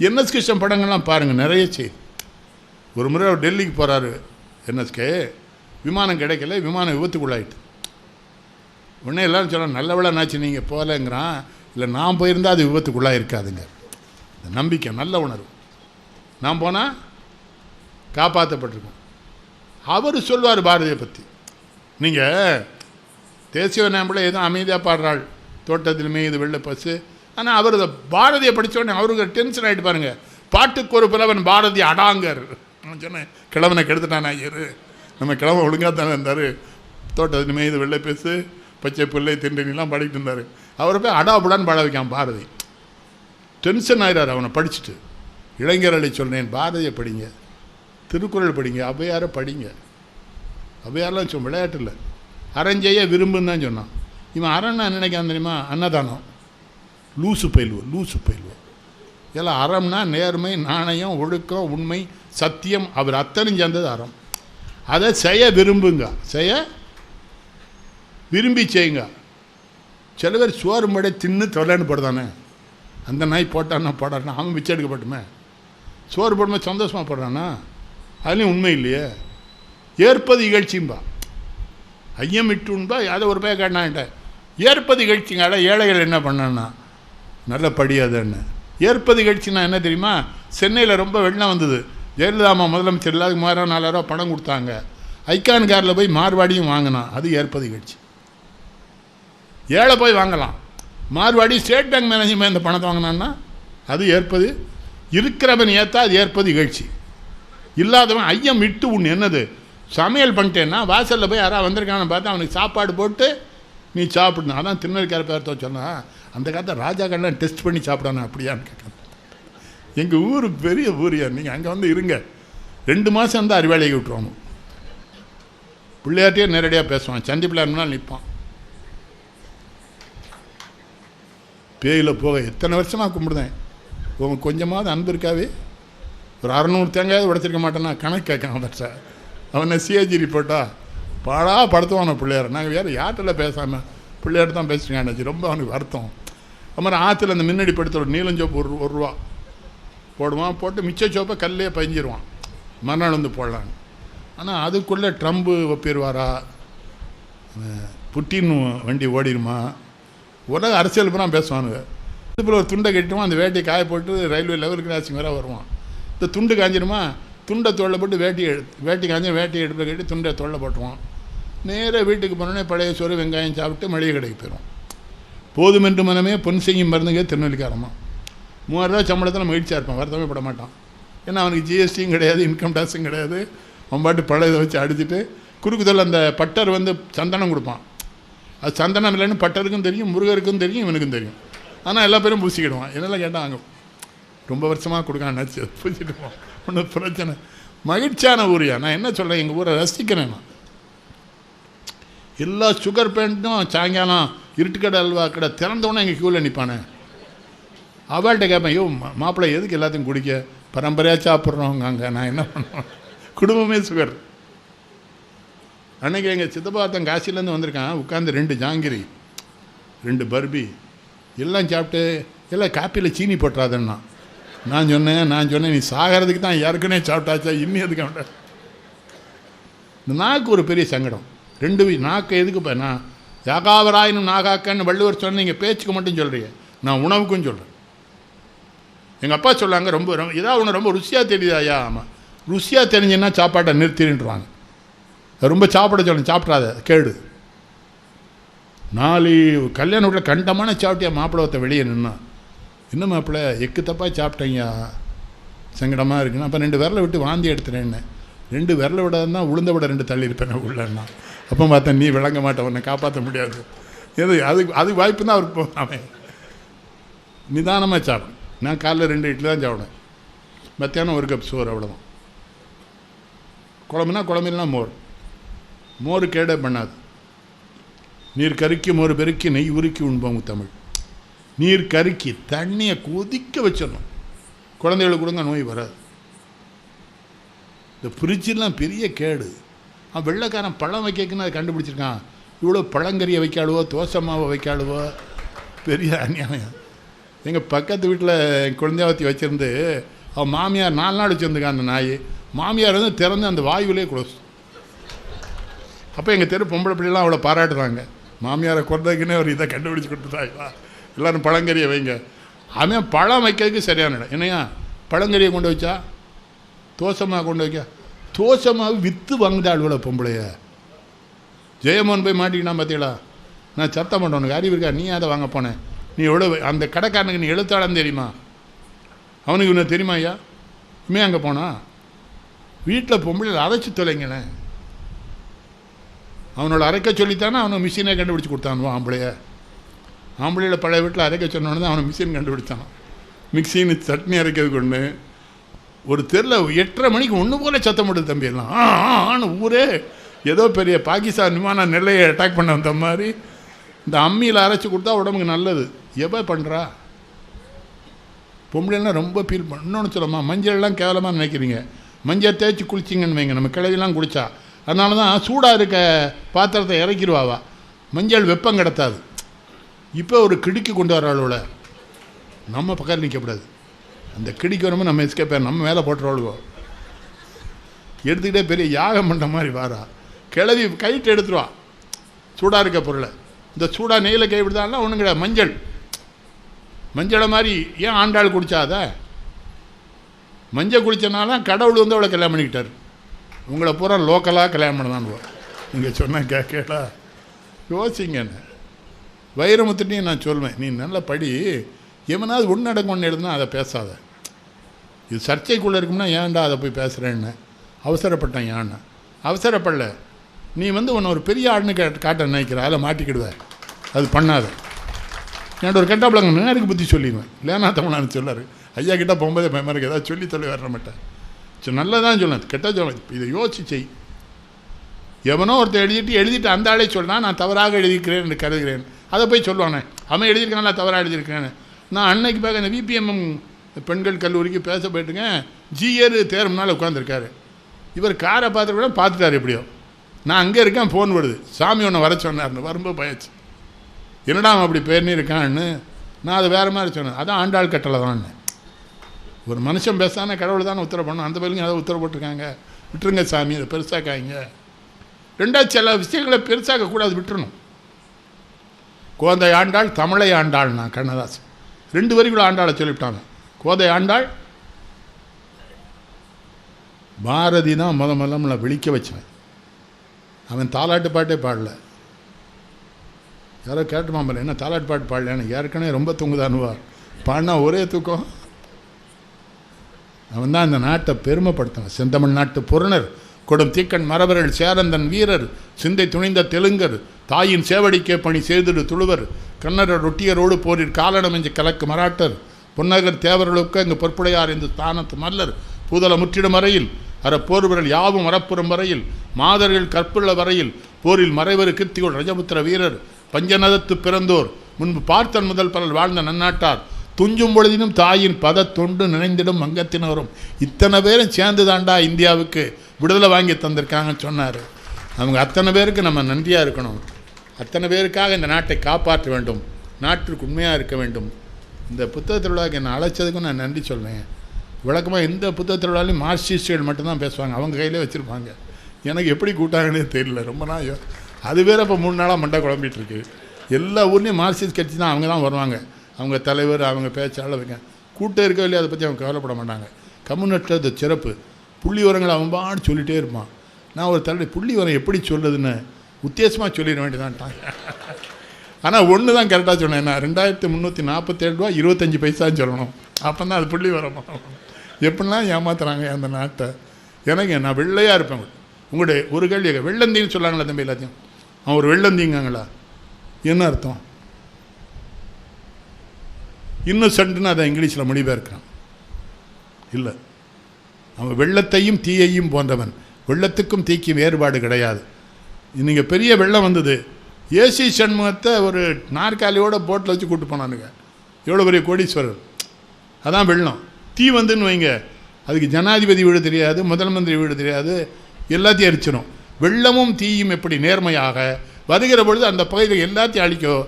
NS Krishnan படங்கள்லாம் பாருங்கள் நிறைய செய்தி ஒரு முறை அவர் டெல்லிக்கு போகிறாரு என்எஸ்கே. விமானம் கிடைக்கல விமானம் விபத்துக்குள்ளாயிட்டு. உடனே எல்லாரும் சொல்ல நல்ல வேலை நீங்கள் போகலங்கிறான். இல்லை நான் போயிருந்தால் அது விபத்துக்குள்ளாக இருக்காதுங்க இந்த நம்பிக்கை நல்ல உணர்வு. நான் போனால் காப்பாற்றப்பட்டிருக்கோம் அவர் சொல்வார் பாரதியை பற்றி நீங்கள் தேசிய நாம்பில் எதுவும் அமைதியாக பாடுறாள். தோட்டத்தில் மீது வெள்ளை பசு ஆனால் அவர் இந்த பாரதியை படிச்ச உடனே அவருக்கு டென்ஷன் ஆகிட்டு பாருங்க. பாட்டுக்கு ஒரு புலவன் பாரதி அடாங்கர். நான் சொன்னேன் கிழவனை கெடுத்துட்டான் ஐயர் நம்ம கிழவன் ஒழுங்காக தானே இருந்தார். தோட்டத்தின் மேயுது வெள்ளை பேசு பச்சை பிள்ளை திண்டனிலாம் பாடிட்டு இருந்தார். அவரை போய் அடாபுடான்னு பாட வைக்கான் பாரதி. டென்ஷன் ஆகிறார் அவனை படிச்சுட்டு. இளைஞர்களை சொன்னேன் பாரதியை படிங்க. திருக்குறள் படிங்க. ஔவையாரை படிங்க. ஔவையாரெலாம் சொல் விளையாட்டு இல்லை. அரஞ்செய்ய விரும்புன்னு தான் சொன்னான். இவன் அரண் நினைக்கான் தெரியுமா? அன்னதானம். லூசு பயில்வோம் லூசு பயில்வோம் எல்லாம் அறம்னா நேர்மை நாணயம் ஒழுக்கம் உண்மை சத்தியம் அவர் அத்தனையும் சேர்ந்தது அறம். அதை செய்ய விரும்புங்க. செய்ய விரும்பி செய்யுங்க. சில பேர் சோறு மடை தின்னு தொலைன்னு போடுதானே? அந்த நாய் போட்டான்னா போடான்னா அவன் மிச்சம் எடுக்கப்பட்டுமே? சோறு போடும்போது சந்தோஷமாக போடுறானா? அதுலேயும் உண்மை இல்லையே. ஏற்பது இகழ்ச்சியும்பா ஐயம் இட்டுன்பா உண்பா அதை ஒரு பையன் கேட்டான்ட்ட. ஏற்பது இகழ்ச்சிங்க ஏழைகள் என்ன பண்ணான்னா? நல்ல படி படியாதுன்னு ஏற்பது இகழ்ச்சினா என்ன தெரியுமா? சென்னையில் ரொம்ப வெள்ளம் வந்தது. ஜெயலலிதா அம்மா முதலமைச்சர் இல்லாத மூவாயிரம் நாலாயிரம் பணம் கொடுத்தாங்க. ஐக்கான் காரில் போய் மார்வாடியும் வாங்கினான். அது ஏற்பது இகழ்ச்சி ஏழை போய் வாங்கலாம். மார்வாடி ஸ்டேட் பேங்க் மேனேஜ்மெண்ட் இந்த பணத்தை வாங்கினான்னா அது ஏற்பது. இருக்கிறவன் ஏற்றா அது ஏற்பது இகழ்ச்சி இல்லாதவன் ஐயம் விட்டு உன் என்னது? சமையல் பண்ணிட்டேன்னா வாசலில் போய் யாராவது வந்திருக்கான்னு பார்த்து அவனுக்கு சாப்பாடு போட்டு நீ சாப்பிடணும். அதான் திருநெல்வேலிக்கார பேர்த்த சொன்னா அந்த காலத்தில் ராஜாக்கள்லாம் டெஸ்ட் பண்ணி சாப்பிடணும் அப்படியான்னு கேட்கணும் எங்கள் ஊர் பெரிய ஊரியா நீங்கள் அங்கே வந்து இருங்க. ரெண்டு மாதம் வந்து அறிவாளியை விட்டுருவாங்க பிள்ளையார்ட்டே நேரடியாக பேசுவான். சந்தி பிள்ளையார் நிற்பான். பேயில் போக எத்தனை வருஷமாக கும்பிடுதேன். உங்க கொஞ்சமாவது அன்பு இருக்காவே? ஒரு அறநூறு தேங்காயாவது உடைச்சிருக்க மாட்டேன்னா கணக்கு கேட்கான் அவன் சார். அவனை சிஏஜி ரிப்போர்ட்டா பாடா படுத்துவான பிள்ளையார். நாங்கள் வேறு யார்கிட்ட பேசாமல் பிள்ளையார்ட்டு தான் பேசுகிறாங்க ரொம்ப அவனுக்கு வருத்தம். அது மாதிரி ஆற்றுல அந்த மின்னடி படுத்த நீலஞ்சோப்பு ஒரு ஒரு ரூபா போடுவான் போட்டு மிச்ச சோப்பை கல்லே பஞ்சிருவான். மறுநாள் வந்து போடலான்னு. ஆனால் அதுக்குள்ளே ட்ரம்ப்பு ஒப்பிடுவாரா? புட்டின் வண்டி ஓடிடுமா? உலக அரசியல் பூரா பேசுவானுங்க. இதுபோல் ஒரு துண்டை கட்டுவான் அந்த வேட்டியை காய போட்டு ரயில்வே லெவல் கிராசிங் வர வருவான். இந்த துண்டு காஞ்சிருமா துண்டை தொல்லை போட்டு வேட்டி எடுத்து வேட்டி காஞ்சி வேட்டி எடுப்பில் கட்டி துண்டை தொல்லை போட்டுருவான். நேராக வீட்டுக்கு போனோடனே பழைய சோறு வெங்காயம் சாப்பிட்டு மளிகை கடைக்கு போதுமென்று மனமே பொன் செய்யும் மருந்துங்க திருநெல்லிக்காரமா மூவாயிரரூவா சம்பளத்தில் மகிழ்ச்சியாக இருப்பான் வருத்தமே பட மாட்டான் ஏன்னா அவனுக்கு ஜிஎஸ்டியும் கிடையாது இன்கம் டேக்ஸும் கிடையாது. அவன் பாட்டு பழையதை வச்சு அடிச்சுட்டு குறுக்குதல் அந்த பட்டர் வந்து சந்தனம் கொடுப்பான். அது சந்தனம் இல்லைன்னு பட்டருக்கும் தெரியும் முருகருக்கும் தெரியும் இவனுக்கும் தெரியும். ஆனால் எல்லா பேரும் பூசிக்கிடுவான். என்னெல்லாம் கேட்டாங்க? ரொம்ப வருஷமாக கொடுக்கான் நச்சு பூசிட்டுவான் ஒன்றும் பிரச்சனை. மகிழ்ச்சியான ஊரியா நான் என்ன சொல்கிறேன் எங்கள் ஊரை ரசிக்கிறேன் நான். எல்லா சுகர் பேண்ட்டும் சாயங்காலம் இருட்டுக்கடை அல்வா கடை திறந்தவொடனே எங்கள் க்யூவில் நிற்பானே அவள்கிட்ட கேட்பேன் ஐயோ மா- மாப்பிள்ளை எதுக்கு எல்லாத்தையும் குடிக்க? பரம்பரையாக சாப்பிட்றவங்க அங்கே நான் என்ன பண்ணுவேன்? குடும்பமே சுகர். அன்னைக்கு எங்கள் சித்தப்பாத்தன் காசிலேருந்து வந்திருக்கான். உட்காந்து ரெண்டு ஜாங்கிரி ரெண்டு பர்பி எல்லாம் சாப்பிட்டு எல்லாம் காப்பியில் சீனி போட்டுறாதன்னா. நான் சொன்னேன் நான் சொன்னேன் நீ சாகிறதுக்கு தான் ஏற்கனவே சாப்பிட்டாச்சா? இன்னும் எதுக்கு அவன்கிட்ட? இந்த நாக்கு ஒரு பெரிய சங்கடம். ரெண்டு நாக்கு எதுக்கு நான் யாகாவராயினும் நாகாக்கன்னு வள்ளுவர் சொன்ன நீங்கள் பேச்சுக்கு மட்டும் சொல்கிறீங்க நான் உணவுக்கும் சொல்கிறேன் எங்கள் அப்பா சொல்லாங்க ரொம்ப ரொம்ப உனக்கு ஒன்று ரொம்ப ருசியாக தெரியுதா ஐயா? ஆமாம் ருசியாக தெரிஞ்சுன்னா சாப்பாட்டை நிறுத்திடுவாங்க ரொம்ப சாப்பிட சொல்லணும் சாப்பிட்றாத கேடு. நாலு கல்யாண வீட்டில் கண்டமான சாப்பிட்டியா மாப்பிள்ளவத்தை வெளியே நின்னா? என்ன மாப்பிள்ளை எக்கு தப்பாக சாப்பிட்டீங்க? சங்கடமாக இருக்குன்னு. அப்போ ரெண்டு விரலை விட்டு வாந்தி எடுத்துறேன்னு. ரெண்டு விரலை விட தான் உளுந்த விட ரெண்டு தள்ளி இருப்பேன் உள்ளன்னா. அப்போ பார்த்தேன் நீ விளங்க மாட்டேன் உன்னை காப்பாற்ற முடியாது. எது அதுக்கு அதுக்கு வாய்ப்பு தான் அவருக்கு போ- அவன். நிதானமாக சாப்பிடும் நான் காலைல ரெண்டு இட்லி தான் சாப்பிடுவேன். மத்தியானம் ஒரு கப் சோறு அவ்வளோதான் குழம்புனா குழம்புலாம் மோர். மோர் கேடே பண்ணாது. நீர் கருக்கி மோர் பெருக்கி நெய் உருக்கி உண்போம் தமிழ். நீர் கருக்கி தண்ணியை கொதிக்க வச்சிடணும். குழந்தைகளுக்கு கொடுங்க நோய் வராது. இந்த ஃப்ரிட்ஜெலாம் பெரிய கேடு. அவன் வெள்ளைக்காரன் பழம் வைக்கக்குன்னு அதை கண்டுபிடிச்சிருக்கான். இவ்வளோ பழங்கறியை வைக்காளுவோ தோசை மாவை வைக்காளுவோ? பெரிய அநியாயம். எங்கள் பக்கத்து வீட்டில் குழந்தையாவத்தி வச்சுருந்து அவன் மாமியார் நாலு நாள் வச்சுருந்துக்கான் அந்த நாய். மாமியார் வந்து திறந்து அந்த வாயுவிலே குளோஸ். அப்போ எங்கள் தெரு பொம்பளை பிள்ளைலாம் அவ்வளோ பாராட்டுறாங்க. மாமியாரை குறைந்ததுக்குன்னே ஒரு இதை கண்டுபிடிச்சி கொடுத்துட்டாங்களா? எல்லாரும் பழங்கறியை வைங்க. அவன் பழம் வைக்கிறதுக்கு சரியான இடம். என்னையா? பழங்கறியை கொண்டு வச்சா? தோசமாக கொண்டு வைக்க? தோஷமாக விற்று வாங்குதாள் இவ்வளோ பொம்பளைய? ஜெயமோகன் போய் மாட்டிக்கினா பார்த்தீங்களா நான் சத்தம் பண்ண உனக்கு அறிவு இருக்கா? நீ அதை வாங்க போனேன் நீ எவ்வளோ அந்த கடைக்காரனுக்கு நீ எழுத்தாளன்னு தெரியுமா? அவனுக்கு இவனை தெரியுமா ஐயா? இமே அங்கே போனா? வீட்டில் பொம்பளையில் அரைச்சி தொலைங்களேன் அவனோட அரைக்க சொல்லித்தானே அவனை மிஷினை கண்டுபிடிச்சி கொடுத்தானுவா ஆம்பளைய. ஆம்பளையில் பழைய வீட்டில் அரைக்க சொன்னோன்னு தான் அவனை மிஷின் கண்டுபிடிச்சான் மிக்சின்னு சட்னி அரைக்கிறதுக்கு ஒன்று ஒரு தெருவில் எட்டரை மணிக்கு ஒன்று போல சத்தம் போடுது தம்பியெல்லாம் ஆ ஆன்னு ஊரே ஏதோ பெரிய பாகிஸ்தான் விமான நெல்லையை அட்டாக் பண்ண வந்த மாதிரி இந்த அம்மியில் அரைச்சி கொடுத்தா உடம்புக்கு நல்லது. எவ்வளோ பண்ணுறா பொம்பளைலாம் ரொம்ப ஃபீல் பண்ண இன்னொன்று சொல்லம்மா மஞ்சள்லாம் கேவலமாக நினைக்கிறீங்க. மஞ்சள் தேய்ச்சி குளிச்சிங்கன்னு வைங்க நம்ம கிளவிலாம் குளிச்சா அதனால தான் சூடாக இருக்க பாத்திரத்தை இறக்கிடுவாவா. மஞ்சள் வெப்பம் கிடத்தாது. இப்போ ஒரு கிடுக்கி கொண்டு வர அளவில் நம்ம பக்கம் நிற்கக்கூடாது அந்த கிடிக்கு வரும்போது நம்ம எஸ்கேப் நம்ம மேலே போட்டுருவாளுவோம் எடுத்துக்கிட்டே பெரிய யாகம் பண்ணுற மாதிரி வாரா. கிளவி கைட்டு எடுத்துருவா. சூடாக இருக்க பொருளை. இந்த சூடாக நெய்யில் கை விடுதாலாம் ஒன்றும் கிடையாது. மஞ்சள். மஞ்சளை மாதிரி ஏன் ஆண்டாள் குடிச்சாத மஞ்சள் குடித்தனால கடவுள் வந்து அவளை கல்யாணம் பண்ணிக்கிட்டார். உங்களை பூரா லோக்கலாக கல்யாணம் பண்ணதான் நீங்கள் சொன்ன கேட்கலா யோசிங்கன்னு வைரமுத்துட்டையும் நான் சொல்வேன் நீ நல்லா படி. எவனாவது ஒன்று நடக்கும் ஒன்று எழுதுனா அதை பேசாத. இது சர்ச்சைக்குள்ளே இருக்கும்னா ஏன்டா அதை போய் பேசுகிறேன்னு அவசரப்பட்டேன் ஏன்னா அவசரப்படல. நீ வந்து உன்னை ஒரு பெரிய ஆடுன்னு கே காட்ட நினைக்கிற. அதில் மாட்டிக்கிடுவ. அது பண்ணாத. என்கிட்ட ஒரு கெட்ட பிள்ளைங்க நேருக்கு புத்தி சொல்லிடுவேன். இல்லைனா தமிழ்நாடு சொல்லாரு. ஐயா கிட்ட போகும்போதே பயமாக ஏதாவது சொல்லி சொல்லி வர மாட்டேன். சரி நல்லதான் சொல்லேன் கெட்ட சொல்ல இதை யோசிச்சு செய். எவனோ ஒருத்தர் எழுதிட்டு எழுதிட்டு அந்த ஆளே சொன்னா நான் தவறாக எழுதிக்கிறேன் என்று கருதுகிறேன். அதை போய் சொல்லுவானே. அவன் எழுதியிருக்கான் நான் தவறாக எழுதியிருக்கேன் நான் அன்னைக்கு பார்க்க அந்த விபிஎம்எம் பெண்கள் கல்லூரிக்கு பேச போயிட்டுங்க ஜிஎர் தேர்வுனால உட்காந்துருக்காரு இவர் காரை பார்த்துட்டு கூட பார்த்துட்டாரு எப்படியோ. நான் அங்கே இருக்கேன் ஃபோன் வருது. சாமி ஒன்று வர சொன்னார்னு வரும்போது பயச்சு. என்னடா அவன் அப்படி பேர்னு இருக்கான்னு நான் அது வேறு மாதிரி சொன்னேன். அதான் ஆண்டாள் கட்டளை தான் ஒரு மனுஷன் பேசானே கடவுள் தானே உத்தரவு பண்ணணும். அந்த பயிலுங்க அதை உத்தரவு போட்டிருக்காங்க. விட்டுருங்க சாமி அதை பெருசாக்காங்க ரெண்டாவது சில விஷயங்களை பெருசாக கூடாது விட்டுறணும். குழந்தை ஆண்டாள் தமிழை ஆண்டாள் நான் கண்ணதாசன். ரெண்டு வரிகளை ஆண்டாளை சொல்லிவிட்டாங்க. கோதை ஆண்டாள். பாரதி தான் முத முதல்ல நம்மளை விழிக்க வச்சவன். அவன் தாலாட்டு பாட்டே பாடல. யாரோ கேட்டுமா பாரு என்ன தாலாட்டு பாட்டு பாடலையான்னு ஏற்கனவே ரொம்ப தூங்குதானுவா. பாடினா ஒரே தூக்கம். அவன் தான் இந்த நாட்டை பெருமைப்படுத்தினான் செந்தமிழ் நாட்டு பொருணர் கொடும் தீக்கன் மரபர்கள் சேரந்தன் வீரர் சிந்தை துணிந்த தெலுங்கர் தாயின் சேவடிக்கே பணி செய்திடு துளுவர் கன்னட ரொட்டியரோடு போரில் காலடமெஞ்சு கலக்கு மராட்டர் பொன்னகர் தேவர்களுக்கு அங்கு பொற்புடையார் இந்த ஸ்தானத்து மல்லர் பூதல முற்றிடும் வரையில் அற போர்வர்கள் யாவும் வரப்புறம் வரையில் மாதர்கள் கற்புள்ள வரையில் போரில் மறைவரு கிருத்திகோள் ரஜபுத்திர வீரர் பஞ்சநதத்து பிறந்தோர் முன்பு பார்த்தன் முதல் பலர் வாழ்ந்த நன்னாட்டார் துஞ்சும் பொழுதினும் தாயின் பத தொண்டு நினைந்திடும் வங்கத்தினரும் இத்தனை பேரும் சேர்ந்து தாண்டா இந்தியாவுக்கு விடுதலை வாங்கி தந்திருக்காங்கன்னு சொன்னார். அவங்க அத்தனை பேருக்கு நம்ம நன்றியாக இருக்கணும். அத்தனை பேருக்காக இந்த நாட்டை காப்பாற்ற வேண்டும். நாட்டிற்கு உண்மையாக இருக்க வேண்டும். இந்த புத்தக திருவிழாவுக்கு என்னை அழைச்சதுக்கும் நான் நன்றி சொல்கிறேன் விளக்கமாக எந்த புத்தக திருவிழாலையும் மார்க்சிஸ்டுகள் மட்டும்தான் பேசுவாங்க. அவங்க கையிலே வச்சுருப்பாங்க. எனக்கு எப்படி கூட்டாங்கன்னே தெரியல. ரொம்ப நாள் அது வேற இப்போ மூணு நாளாக மண்டை குழம்பிகிட்ருக்கு எல்லா ஊர்லேயும் மார்க்சிஸ்ட் கட்சி தான் அவங்க தான் வருவாங்க. அவங்க தலைவர் அவங்க பேச்சாளர் வைக்க கூட்டம் இருக்கோ இல்லையா அதை பற்றி அவங்க கவலைப்பட மாட்டாங்க. கம்யூனிஸ்ட் சிறப்பு. புள்ளி உரங்களை அவன் பாடு சொல்லிகிட்டே இருப்பான். நான் ஒரு தலை புள்ளி உரம் எப்படி சொல்லுதுன்னு உத்தேசமாக சொல்லிட வேண்டியதான்ட்டாங்க ஆனால் ஒன்று தான் கரெக்டாக சொன்னேன் நான் ரெண்டாயிரத்தி முந்நூற்றி நாற்பத்தேழு ரூபா இருபத்தஞ்சி பைசான்னு சொல்லணும். அப்போ தான் அது புள்ளி வரமா. எப்படிலாம் ஏமாத்துறாங்க அந்த நாட்டை. எனக்கு நான் வெள்ளையாக இருப்பேன். உங்களுடைய ஒரு கேள்வி வெள்ளந்தின்னு வெள்ளந்தீன்னு சொல்லாங்களா தம்பி எல்லாத்தையும்? அவன் ஒரு வெள்ளந்திங்காங்களா? என்ன அர்த்தம்? இன்னசென்ட்னு அதை இங்கிலீஷில் மொழிபெயர்க்கிறான். இல்லை. அவன் வெள்ளத்தையும் தீயையும் போன்றவன். வெள்ளத்துக்கும் தீக்கும் வேறுபாடு கிடையாது. நீங்கள் பெரிய வெள்ளம் வந்தது. ஏசி சண்முகத்தை ஒரு நாற்காலியோட போட்டில் வச்சு கூப்பிட்டு போனானுங்க. எவ்வளோ பெரிய கோடீஸ்வரர். அதான் வெள்ளம். தீ வந்துன்னு வைங்க. அதுக்கு ஜனாதிபதி வீடு தெரியாது முதல் மந்திரி வீடு தெரியாது எல்லாத்தையும் அரிச்சிடும் வெள்ளமும் தீயும் எப்படி நேர்மையாக? வருகிற பொழுது அந்த பகுதியில் எல்லாத்தையும் அழிக்கும்.